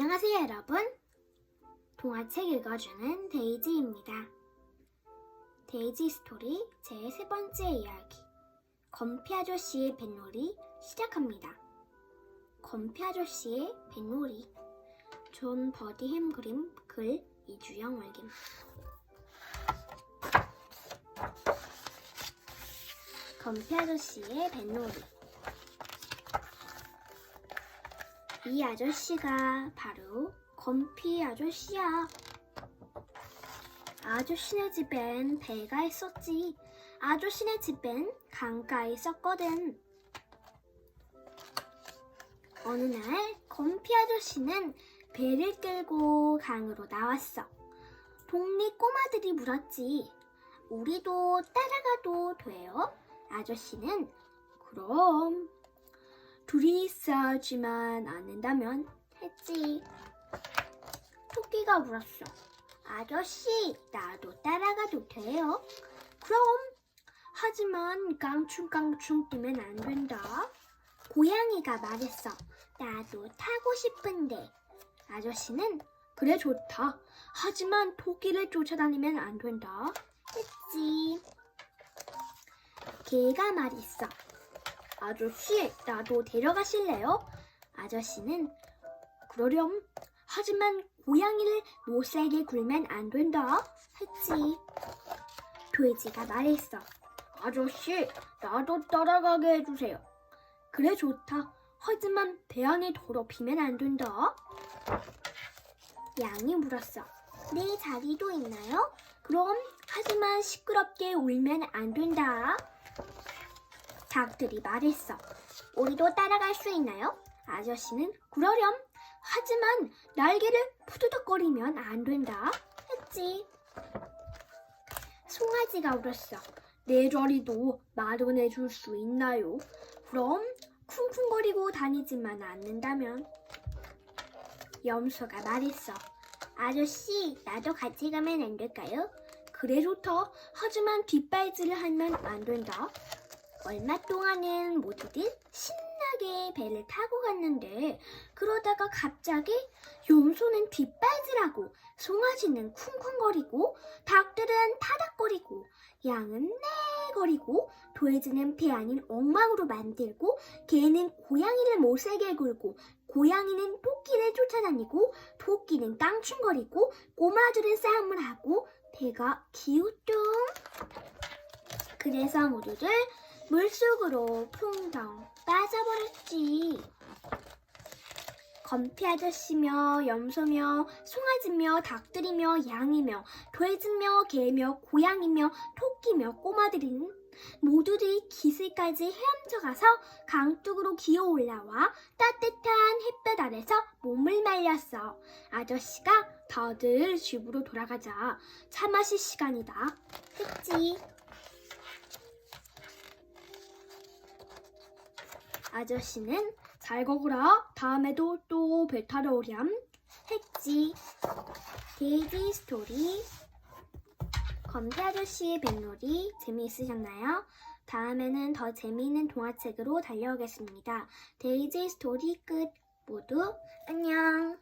안녕하세요, 여러분. 동화책 읽어주는 데이지입니다. 데이지 스토리 제 세 번째 이야기. 건피 아저씨의 뱃놀이 시작합니다. 건피 아저씨의 뱃놀이. 존 버디햄 그림 글 이주영 월김. 건피 아저씨의 뱃놀이. 이 아저씨가 바로 건피 아저씨야. 아저씨네 집엔 배가 있었지. 아저씨네 집엔 강가가 있었거든. 어느 날 건피 아저씨는 배를 끌고 강으로 나왔어. 동네 꼬마들이 물었지. 우리도 따라가도 돼요? 아저씨는 그럼 둘이 싸우지만 않는다면 했지. 토끼가 물었어. 아저씨, 나도 따라가도 돼요? 그럼. 하지만 깡충깡충 뛰면 안 된다. 고양이가 말했어. 나도 타고 싶은데. 아저씨는 그래 좋다. 하지만 토끼를 쫓아다니면 안 된다. 했지. 개가 말했어. 아저씨, 나도 데려가실래요? 아저씨는 그러렴. 하지만 고양이를 못 살게 굴면 안 된다. 했지. 돼지가 말했어. 아저씨, 나도 따라가게 해주세요. 그래 좋다. 하지만 배 안에 더럽히면 안 된다. 양이 물었어. 내 자리도 있나요? 그럼 하지만 시끄럽게 울면 안 된다. 닭들이 말했어. 우리도 따라갈 수 있나요? 아저씨는 그러렴. 하지만 날개를 푸드덕거리면 안 된다. 했지. 송아지가 울었어. 내 자리도 마련해 줄 수 있나요? 그럼 쿵쿵거리고 다니지만 않는다면. 염소가 말했어. 아저씨, 나도 같이 가면 안 될까요? 그래 좋다. 하지만 뒷발질을 하면 안 된다. 얼마 동안은 모두들 신나게 배를 타고 갔는데 그러다가 갑자기 염소는 뒷발질하고 송아지는 쿵쿵거리고 닭들은 타닥거리고 양은 네거리고 돼지는 배 아닌 엉망으로 만들고 개는 고양이를 못살게 굴고 고양이는 토끼를 쫓아다니고 토끼는 깡충거리고 꼬마들은 싸움을 하고 배가 기우뚱. 그래서 모두들 물속으로 풍덩 빠져버렸지. 건피 아저씨며 염소며 송아지며 닭들이며 양이며 돼지며 개며 고양이며 토끼며 꼬마들은 모두들이 기슬까지 헤엄쳐 가서 강둑으로 기어 올라와 따뜻한 햇볕 아래서 몸을 말렸어. 아저씨가 다들 집으로 돌아가자. 차 마실 시간이다. 했지. 아저씨는 잘 거구라. 다음에도 또 배 타러 오렴. 했지. 데이지 스토리. 검태 아저씨의 뱃놀이 재미있으셨나요? 다음에는 더 재미있는 동화책으로 달려오겠습니다. 데이지 스토리 끝. 모두 안녕